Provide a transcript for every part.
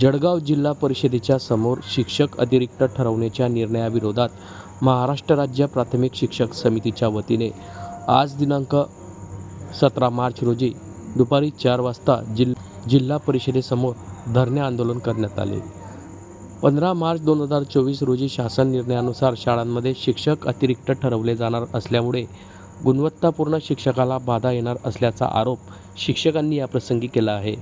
जळगाव जिल्हा परिषदेच्या समोर शिक्षक अतिरिक्त ठरवण्याच्या निर्णयाविरोधात महाराष्ट्र राज्य प्राथमिक शिक्षक समितीच्या वतीने आज दिनांक सतरा मार्च रोजी दुपारी चार वाजता जिल जिल्हा परिषदेसमोर धरणे आंदोलन करण्यात आले. पंधरा मार्च दोन हजार चोवीस रोजी शासन निर्णयानुसार शाळांमध्ये शिक्षक अतिरिक्त ठरवले जाणार असल्यामुळे गुणवत्तापूर्ण शिक्षकाला बाधा येणार असल्याचा आरोप शिक्षकांनी याप्रसंगी केला आहे.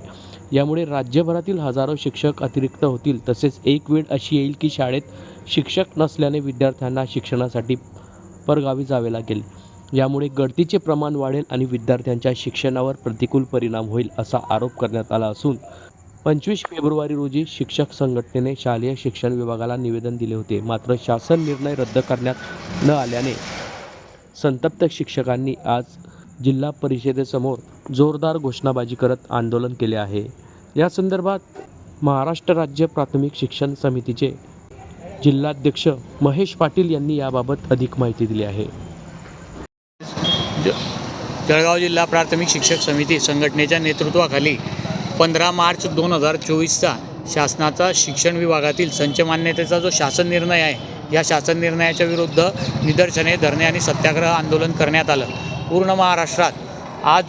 यामुळे राज्यभरातील हजारो शिक्षक अतिरिक्त होतील तसेच एक वेळ अशी येईल की शाळेत शिक्षक नसल्याने विद्यार्थ्यांना शिक्षणासाठी परगावी जावे लागेल. यामुळे गळतीचे प्रमाण वाढेल आणि विद्यार्थ्यांच्या शिक्षणावर प्रतिकूल परिणाम होईल असा आरोप करण्यात आला असून पंचवीस फेब्रुवारी रोजी शिक्षक संघटनेने शालेय शिक्षण विभागाला निवेदन दिले होते. मात्र शासन निर्णय रद्द करण्यात न आल्याने संतप्त शिक्षकांनी आज जिल्हा परिषदेसमोर जोरदार घोषणाबाजी करत आंदोलन केले आहे. या संदर्भात महाराष्ट्र राज्य प्राथमिक शिक्षण समितीचे जिल्हाध्यक्ष महेश पाटील यांनी याबाबत अधिक माहिती दिली आहे. ज- जळगाव जिल्हा प्राथमिक शिक्षक समिती संघटनेच्या नेतृत्वाखाली पंधरा मार्च दोन हजार चोवीसचा शासनाचा शिक्षण विभागातील संच मान्यतेचा जो शासन निर्णय आहे या शासन निर्णयाच्या विरुद्ध निदर्शने धरणे आणि सत्याग्रह आंदोलन करण्यात आलं. पूर्ण महाराष्ट्रात आज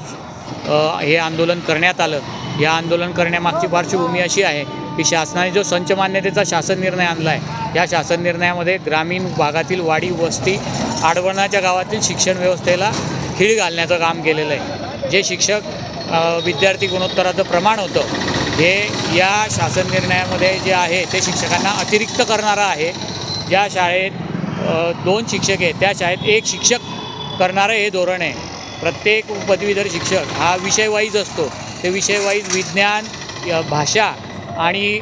हे आंदोलन करण्यात आलं. या आंदोलन करण्यामागची पार्श्वभूमी अशी आहे की शासनाने जो संच मान्यतेचा शासन निर्णय आणला आहे या शासन निर्णयामध्ये ग्रामीण भागातील वाडी वस्ती आडवणाच्या गावातील शिक्षण व्यवस्थेला खीळ घालण्याचं काम केलेलं आहे. जे शिक्षक विद्यार्थी गुणोत्तराचं प्रमाण होतं हे या शासन निर्णयामध्ये जे आहे ते शिक्षकांना अतिरिक्त करणारं आहे. ज्या शाळेत दोन शिक्षक आहेत. त्या शाळेत एक शिक्षक करणारं हे धोरण आहे. प्रत्येक पदवीधर शिक्षक हा विषयवाईज असतो. ते विषयवाईज विज्ञान भाषा आणि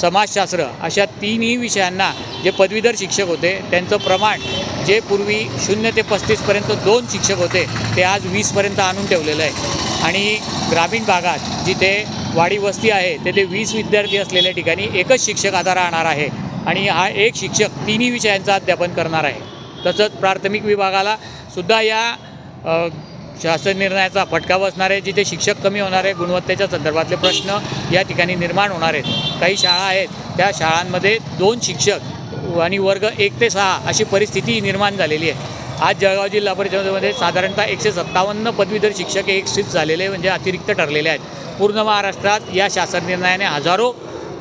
समाजशास्त्र अशा तीनही विषयांना जे पदवीधर शिक्षक होते त्यांचं प्रमाण जे पूर्वी शून्य ते पस्तीसपर्यंत दोन शिक्षक होते ते आज वीसपर्यंत आणून ठेवलेलं आहे. आणि ग्रामीण भागात जिथे वाडी वस्ती आहे तेथे वीस विद्यार्थी असलेल्या ठिकाणी एकच शिक्षक आता राहणार आहे. आणि हा एक शिक्षक तिन्ही विषयांचं अध्यापन करणार आहे. तसंच प्राथमिक विभागाला सुद्धा या शासन निर्णयाचा फटका बसणार आहे जिथे शिक्षक कमी होणार आहे गुणवत्तेच्या संदर्भातले प्रश्न या ठिकाणी निर्माण होणार आहेत. काही शाळा आहेत त्या शाळांमध्ये दोन शिक्षक आणि वर्ग एक ते सहा अशी परिस्थिती निर्माण झालेली आहे. आज जळगाव जिल्हा परिषदेमध्ये साधारणतः एकशे सत्तावन्न पदवीधर शिक्षक एकस्थित झालेले म्हणजे अतिरिक्त ठरलेले आहेत. पूर्ण महाराष्ट्रात या शासन निर्णयाने हजारो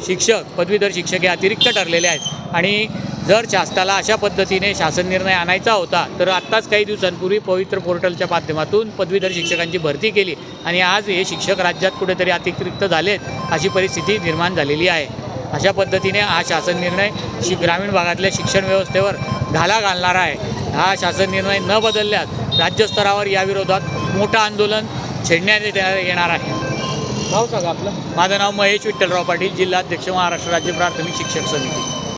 शिक्षक पदवीधर शिक्षक हे अतिरिक्त ठरलेले आहेत. आणि जर शासनाला अशा पद्धतीने शासन निर्णय आणायचा होता तर आत्ताच काही दिवसांपूर्वी पवित्र पोर्टलच्या माध्यमातून पदवीधर शिक्षकांची भरती केली आणि आज हे शिक्षक राज्यात कुठेतरी अतिरिक्त झालेत अशी परिस्थिती निर्माण झालेली आहे. अशा पद्धतीने हा शासन निर्णय शि ग्रामीण भागातल्या शिक्षण व्यवस्थेवर घाला घालणारा आहे. हा शासन निर्णय न बदलल्यास राज्यस्तरावर याविरोधात मोठं आंदोलन छेडण्यात येणार येणार आहे. नाव सांगा आपलं. माझं नाव महेश विठ्ठलराव पाटील जिल्हाध्यक्ष महाराष्ट्र राज्य प्राथमिक शिक्षक समिती.